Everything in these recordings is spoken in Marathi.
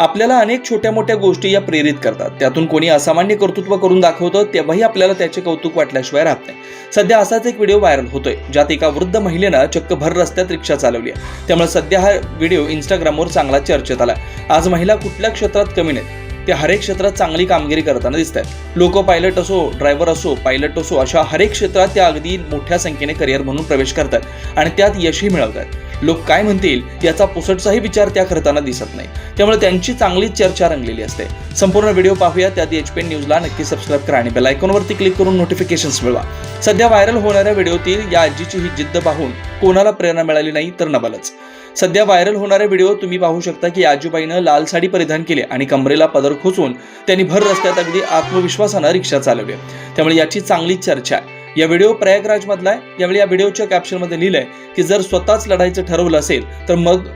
आपल्याला अनेक छोट्या मोठ्या गोष्टी या प्रेरित करतात. त्यातून कोणी असामान्य कर्तृत्व करून दाखवतं तेव्हाही आपल्याला त्याचे कौतुक वाटल्याशिवाय राहत नाही. सध्या असाच एक व्हिडिओ व्हायरल होतोय ज्यात एका वृद्ध महिलेनं चक्क भर रस्त्यात रिक्षा चालवली आहे. त्यामुळे सध्या हा व्हिडिओ इंस्टाग्रामवर चांगला चर्चेत आला आज महिला कुठल्या क्षेत्रात कमी नाहीत त्या हरेक क्षेत्रात चांगली कामगिरी करताना दिसत आहेत लोक पायलट असो ड्रायव्हर असो पायलट असो अशा हरेक क्षेत्रात त्या अगदी मोठ्या संख्येने करिअर म्हणून प्रवेश करतात आणि त्यात यशही मिळवतात लोक काय म्हणतील याचा पुसटचाही विचार त्या करताना दिसत नाही. त्यामुळे त्यांची चांगलीच चर्चा रंगलेली असते. संपूर्ण व्हिडिओ पाहूया त्याआधी एच पी न्यूजला नक्की सबस्क्राईब करा आणि बेल आयकॉनवरती क्लिक करून नोटिफिकेशन्स मिळवा. सध्या व्हायरल होणाऱ्या व्हिडिओतील या आजीची ही जिद्द पाहून कोणाला प्रेरणा मिळाली नाही तर नबालच. सध्या व्हायरल होणारे व्हिडिओ तुम्ही पाहू शकता की आजूबाईनं लाल साडी परिधान केली आणि कमरेला पदर खोचून त्यांनी भर रस्त्यात अगदी आत्मविश्वासानं रिक्षा चालवली. त्यामुळे याची चांगलीच चर्चा आहे. या व्हिडिओ प्रयागराजमधला आहे. यावेळी या व्हिडिओच्या कॅप्शनमध्ये लिहिलंय की जर स्वतःच लढायचं ठरवलं असेल तर मग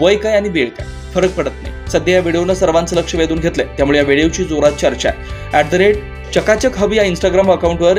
वय काय आणि वेळ काय? फरक पडत नाही. सध्या या व्हिडिओनं सर्वांचं लक्ष वेधून घेतलंय. त्यामुळे या व्हिडिओची जोरात चर्चा आहे. ॲट द रेट चकाचक हब या इंस्टाग्राम अकाउंटवर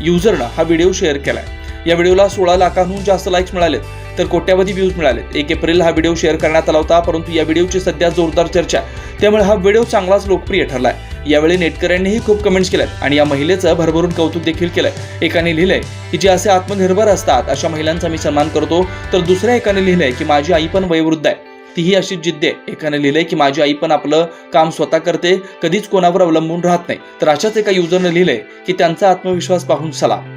युजरनं हा व्हिडिओ शेअर केलाय. या व्हिडिओला सोळा लाखांहून जास्त लाईक्स मिळालेत तर कोट्यावधी व्ह्यूज मिळालेत. एक एप्रिल हा व्हिडिओ शेअर करण्यात आला होता परंतु या व्हिडिओची सध्या जोरदार चर्चा आहे. त्यामुळे हा व्हिडिओ चांगलाच लोकप्रिय ठरलाय. यावेळी नेटकऱ्यांनीही खूप कमेंट्स केल्यात आणि या महिलेचं भरभरून कौतुक देखील केलंय. एकाने लिहिलंय की जे असे आत्मनिर्भर असतात अशा महिलांचा मी सन्मान करतो तर दुसऱ्या एकाने लिहिलंय की माझी आई पण वयोवृद्ध आहे. तीही अशी जिद्द आहे. एकाने लिहिलंय की माझी आई पण आपलं काम स्वतः करते कधीच कोणावर अवलंबून राहत नाही. तर अशाच एका युजरने लिहिलंय की त्यांचा आत्मविश्वास पाहून चला.